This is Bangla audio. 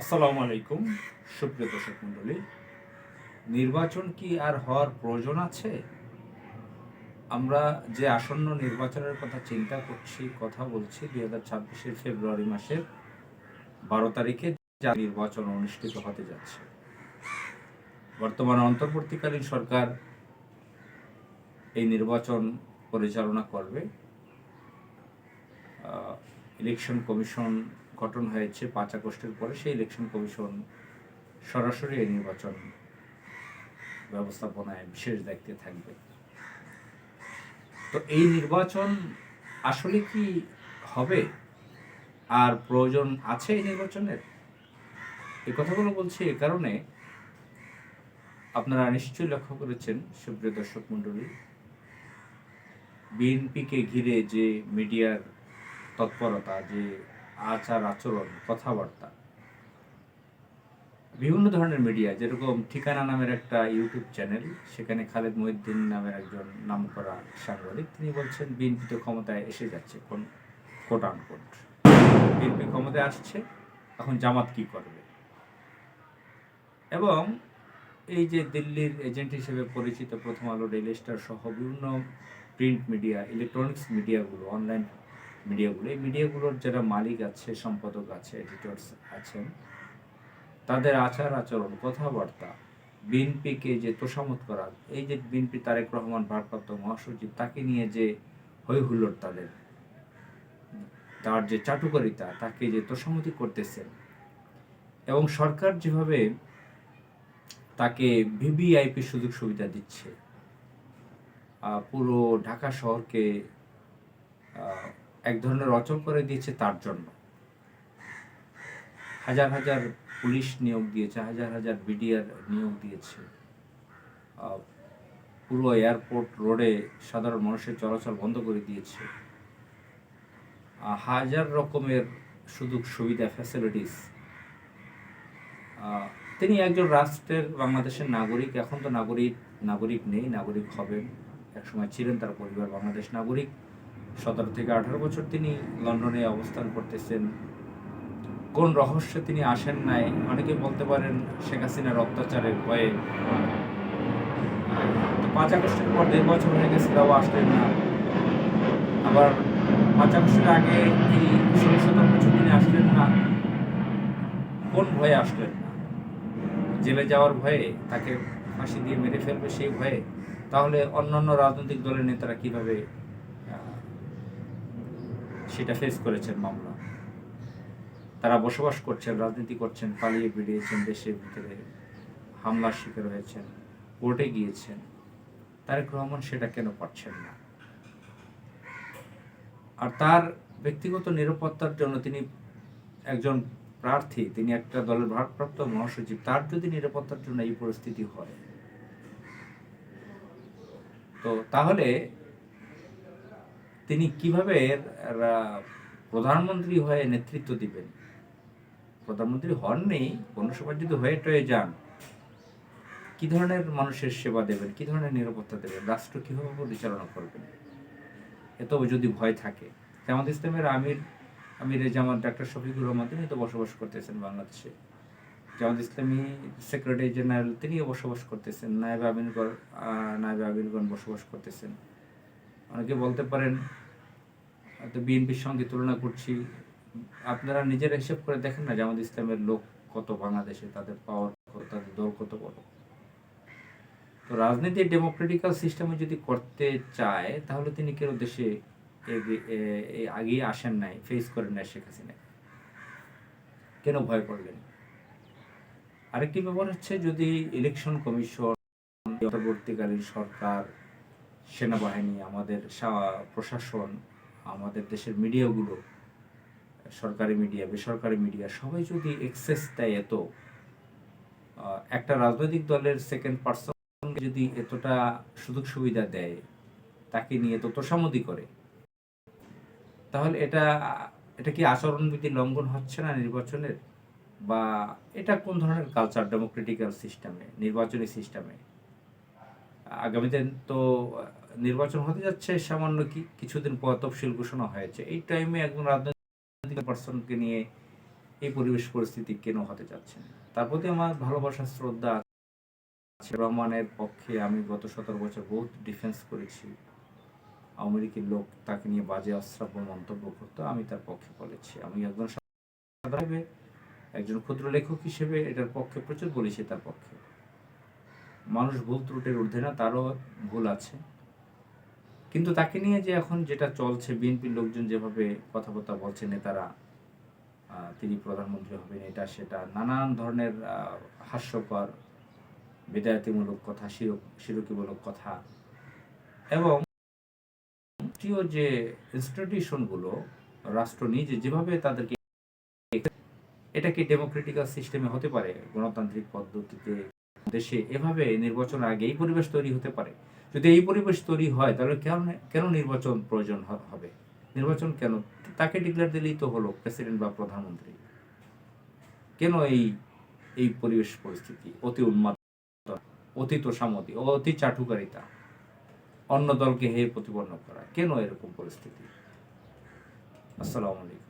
আসসালামু আলাইকুম। সুপ্রিয় দর্শক মণ্ডলী, নির্বাচন কি আর হওয়ার প্রয়োজন আছে? আমরা যে আসন্ন নির্বাচনের কথা চিন্তা করছি, কথা বলছি, দুই হাজার ছাব্বিশের ফেব্রুয়ারি মাসের বারো তারিখে যা নির্বাচন অনুষ্ঠিত হতে যাচ্ছে। বর্তমান অন্তর্বর্তীকালীন সরকার এই নির্বাচন পরিচালনা করবে। ইলেকশন কমিশন গঠন হয়েছে পাঁচ আগস্টের পরে, সেই ইলেকশন কমিশন সরাসরি এই নির্বাচন ব্যবস্থাপনায় বিশেষ দায়িত্বে থাকবে। তো এই নির্বাচন আসলে কি হবে? আর প্রয়োজন আছে এই নির্বাচনের? এই কথাগুলো বলছি এ কারণে আপনারা নিশ্চয়ই লক্ষ্য করেছেন, সুপ্রিয় দর্শক মণ্ডলী, বিএনপিকে ঘিরে যে মিডিয়ার তৎপরতা, যে আচার আচরণ কথাবার্তা। বিভিন্ন ধরনের মিডিয়া যেরকম ঠিকানা নামের একটা ইউটিউব চ্যানেল সেখানে খালেদ মহিউদ্দিন নামের একজন নামকরা সাংবাদিক, তিনি বলছেন, বিএনপি তো ক্ষমতায় এসে যাচ্ছে, কোন কোট আনকোট বিএনপি ক্ষমতায় আসছে, এখন জামাত কি করবে? এবং এই যে দিল্লির এজেন্ট হিসেবে পরিচিত প্রথম আলো ডেইলি স্টার সহ বিভিন্ন প্রিন্ট মিডিয়া ইলেকট্রনিক্স মিডিয়াগুলো অনলাইন মিডিয়াগুলো, এই মিডিয়াগুলোর যারা মালিক আছে, সম্পাদক আছে এডিটর্স আছেন, তাদের আচার আচরণ, কথাবার্তা, বিএনপিকে যে তোষামত করা, এই যে বিএনপি তারেক রহমান, ভারপ্রাপ্ত মহাসচিব, তাকে নিয়ে যে হই হুল্লোড় তাদের, তার যে চাটুকারিতা, তাকে যে তোষামতি করতেছেন। এবং সরকার যেভাবে তাকে ভিভিআইপি সুযোগ সুবিধা দিচ্ছে পুরো ঢাকা শহরকে এক ধরনের অচল করে দিয়েছে তার জন্য। হাজার হাজার পুলিশ নিয়োগ দিয়েছে, হাজার হাজার বিডিআর নিয়োগ দিয়েছে। পুরো এয়ারপোর্ট রোডে সাধারণ মানুষের চলাচল বন্ধ করে দিয়েছে। হাজার রকমের সুযোগ সুবিধা ফ্যাসিলিটিস তিনি একজন রাষ্ট্রের বাংলাদেশের নাগরিক, এখন তো নাগরিক নাগরিক নেই, নাগরিক হবেন। একসময় ছিলেন তার পরিবার বাংলাদেশ নাগরিক। সতেরো থেকে আঠারো বছর তিনি লন্ডনে অবস্থান করতেছেন। কোন রহস্যে তিনি আসেন নাই? অনেকে বলতে পারেন শেখ হাসিনার অত্যাচারের ভয়ে। পাঁচ আগস্টের পর দেড় বছর হয়ে গেছে, তাও আসলেন না। আবার পাঁচ আগস্টের আগে এই ষোলো বছর তিনি আসলেন না। কোন ভয়ে আসলেন না? জেলে যাওয়ার ভয়ে, তাকে ফাঁসি দিয়ে মেরে ফেলবে সেই ভয়ে? তাহলে অন্যান্য রাজনৈতিক দলের নেতারা কীভাবে সেটা ফেস করেছেন মামলা। তারা বসবাস করছেন, রাজনীতি করছেন, পালিয়ে বেরিয়েছেন দেশের ভিতরে, হামলার শিকার হয়েছেন, কোর্টে গিয়েছেন। তারেক রহমান সেটা কেন পারছেন না? আর তার ব্যক্তিগত নিরাপত্তার জন্য তিনি একজন প্রার্থী, তিনি একটা দলের ভারপ্রাপ্ত মহাসচিব, তার যদি নিরাপত্তার জন্য এই পরিস্থিতি হয়, তো তাহলে তিনি কীভাবে প্রধানমন্ত্রী হয়ে নেতৃত্ব দিবেন? প্রধানমন্ত্রী হননি কোনো সময় যদি হয়ে টয়ে যান। কি ধরনের মানুষের সেবা দেবেন? কি ধরনের নিরাপত্তা দেবেন? রাষ্ট্র কীভাবে পরিচালনা করবেন? এত যদি ভয় থাকে। জামাত ইসলামের আমির আমির জামাত ডাক্তার শফিকুর রহমান তিনি তো বসবাস করতেছেন বাংলাদেশে। জামাত ইসলামী সেক্রেটারি জেনারেল, তিনিও বসবাস করতেছেন। নায়েব আমিনগর নায়েব আমিনগণ বসবাস করতেছেন। অনেকে বলতে পারেন তো বিএনপির সঙ্গে তুলনা করছি। আপনারা নিজেরা হিসেব করে দেখেন না জামাত ইসলামের লোক কত বাংলাদেশে, তাদের পাওয়ার তাদের দল কত বড়। তো রাজনীতি ডেমোক্রেটিক্যাল সিস্টেমে যদি করতে চায়, তাহলে তিনি কেন দেশে আগিয়ে আসেন নাই ফেস করেন নাই শেখ হাসিনা। কেন ভয় করলেন? আরেকটি ব্যাপার হচ্ছে যদি ইলেকশন কমিশন পরবর্তীকালীন সরকার সেনাবাহিনী, আমাদের প্রশাসন, আমাদের দেশের মিডিয়াগুলো, সরকারি মিডিয়া, বেসরকারি মিডিয়া, সবাই যদি এক্সেস দেয় এত একটা রাজনৈতিক দলের সেকেন্ড পার্সন যদি এতটা সুযোগ সুবিধা দেয়, তাকে নিয়ে তো তোষামতি করে, তাহলে এটা এটা কি আচরণবিধি লঙ্ঘন হচ্ছে না নির্বাচনের? বা এটা কোন ধরনের কালচার ডেমোক্রেটিক্যাল সিস্টেমে নির্বাচনী সিস্টেমে আগামীতে তো নির্বাচন হতে যাচ্ছে সামান্য কি, কিছুদিন পর তফসিল ঘোষণা হয়েছে। এই টাইমে একজন রাজনৈতিক পার্সনকে নিয়ে এই পরিবেশ পরিস্থিতি কেন হতে যাচ্ছে? তার প্রতি আমার ভালোবাসা শ্রদ্ধা আছে। রহমানের পক্ষে আমি গত সতেরো বছর বহুত ডিফেন্স করেছি। আওয়ামী লীগের লোক তাকে নিয়ে বাজে অশ্রাব্য মন্তব্য করতো, আমি তার পক্ষে বলেছি। আমি একজন একজন ক্ষুদ্র লেখক হিসেবে এটার পক্ষে প্রচুর বলেছি তার পক্ষে। মানুষ ভুল ত্রুটির ঊর্ধ্বে না, তারও ভুল আছে। কিন্তু তাকে নিয়ে যে এখন যেটা চলছে, বিএনপির লোকজন যেভাবে কথাবার্তা বলছে নেতারা তিনি প্রধানমন্ত্রী হবেন এটা, সেটা, নানান ধরনের হাস্যকর, বিদায়তিমূলক কথা শিরকিমূলক কথা এবং যে ইনস্টিটিউশনগুলো রাষ্ট্র নিজে যেভাবে তাদেরকে, এটা কি ডেমোক্রেটিক্যাল সিস্টেমে হতে পারে? গণতান্ত্রিক পদ্ধতিতে দেশে এভাবে নির্বাচন আগে এই পরিবেশ তৈরি হতে পারে। যদি এই পরিবেশ তৈরি হয়, তাহলে কেন কেন নির্বাচন প্রয়োজন হবে? নির্বাচন কেন? তাকে ডিক্লেয়ার দিলেই তো হলো প্রেসিডেন্ট বা প্রধানমন্ত্রী। কেন এই এই পরিবেশ পরিস্থিতি? অতি উন্মাদ, অতি তোষামতি অতি চাটুকারিতা। অন্য দলকে হে প্রতিপন্ন করা, কেন এরকম পরিস্থিতি? আসসালামু আলাইকুম।